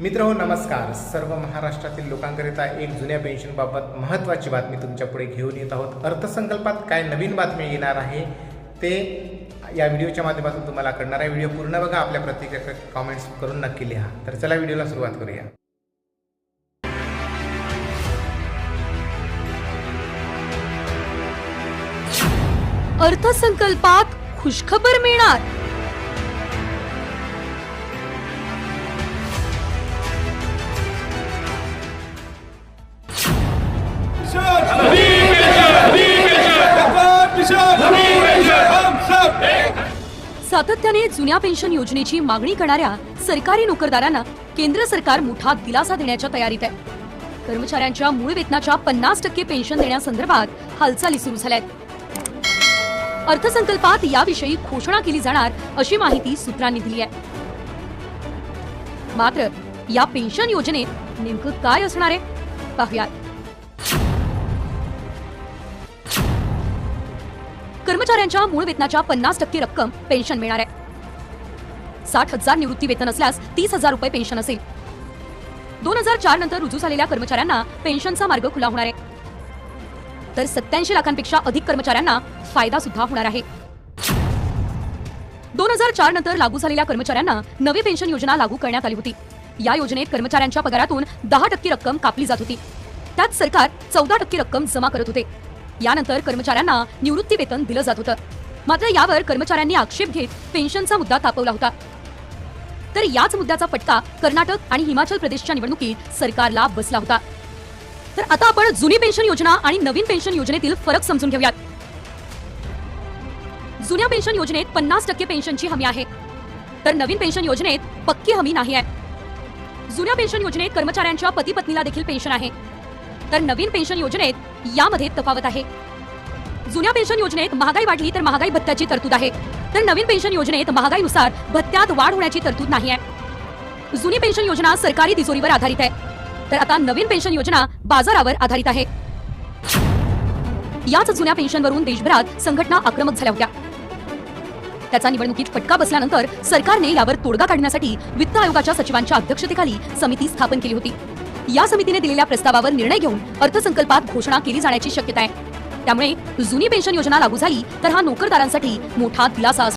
मित्र हो नमस्कार. सर्व महाराष्ट्रातील लोकांकरिता एक जुन्या पेन्शनबाबत महत्त्वाची बातमी तुमच्यापुढे घेऊन येत आहोत. अर्थसंकल्पात काय नवीन बातमी येणार आहे ते या व्हिडिओच्या माध्यमातून तुम्हाला कळणार आहे. व्हिडिओ पूर्ण बघा आपल्या प्रतिक्रिया कॉमेंट्स करून नक्की लिहा. तर चला व्हिडिओला सुरुवात करूया. अर्थसंकल्पात खुशखबर मिळणार. सातत्याने जुन्या पेन्शन योजनेची मागणी करणाऱ्या सरकारी नोकरदारांना केंद्र सरकार मोठा दिलासा देण्याच्या तयारीत आहे. कर्मचाऱ्यांच्या मूळ वेतनाच्या पन्नास टक्के पेन्शन देण्यासंदर्भात हालचाली सुरू झाल्या आहेत अर्थसंकल्पात याविषयी घोषणा केली जाणार अशी माहिती सूत्रांनी दिली आहे. मात्र या पेन्शन योजनेत नेमकं काय असणार आहे? पाहुयात. कर्मचाऱ्यांच्या मूळ वेतनाच्या पन्नास टक्के रक्कम पेन्शन मिळणार आहे. साठ हजार निवृत्ती वेतन असल्यास तीस हजार रुपये पेन्शन असेल. दोन हजार चार नंतर रुजू झालेल्या कर्मचाऱ्यांना पेन्शनचा मार्ग खुला होणार आहे. तर सत्याऐंशी लाखांपेक्षा अधिक कर्मचाऱ्यांना फायदा सुद्धा होणार आहे. दोन हजार चार नंतर लागू झालेल्या कर्मचाऱ्यांना नवी पेन्शन योजना लागू करण्यात आली होती. या योजनेत कर्मचाऱ्यांच्या पगारातून दहा टक्के रक्कम कापली जात होती. त्यात सरकार चौदा टक्के रक्कम जमा करत होते. यानंतर कर्मचाऱ्यांना निवृत्ती वेतन दिलं जात होतं. मात्र यावर कर्मचाऱ्यांनी आक्षेप घेत पेन्शनचा मुद्दा तापवला होता. तर याच मुद्द्याचा फटका कर्नाटक आणि हिमाचल प्रदेशच्या निवडणुकीत सरकारला बसला होता. तर आता आपण जुनी पेन्शन योजना आणि नवीन पेन्शन योजनेतील फरक समजून घेऊयात. जुन्या पेन्शन योजनेत पन्नास टक्के पेन्शनची हमी आहे. तर नवीन पेन्शन योजनेत पक्की हमी नाही आहे. जुन्या पेन्शन योजनेत कर्मचाऱ्यांच्या पती पत्नीला देखील पेन्शन आहे. तर नवीन पेन्शन योजनेत यामध्ये तफावत आहे. जुन्या पेन्शन योजनेत महागाई वाढली तर महागाई भत्त्याची तरतूद आहे. तर नवीन पेन्शन योजनेत महागाईनुसार भत्त्यात वाढ होण्याची तरतूद नाही आहे. जुनी पेन्शन योजना सरकारी तिजोरीवर आधारित आहे. तर आता नवीन पेन्शन योजना बाजारावर आधारित आहे. याच जुन्या पेन्शनवरून देशभरात संघटना आक्रमक झाल्या होत्या. त्याचा निवडणुकीत फटका बसल्यानंतर सरकारने यावर तोडगा काढण्यासाठी वित्त आयोगाच्या सचिवांच्या अध्यक्षतेखाली समिती स्थापन केली होती. या समितीने दिलेल्या प्रस्तावावर निर्णय घेऊन अर्थसंकल्पात घोषणा केली जाण्याची शक्यता आहे. त्यामुळे जुनी पेन्शन योजना लागू झाली तर हा नोकरदारांसाठी मोठा दिलासा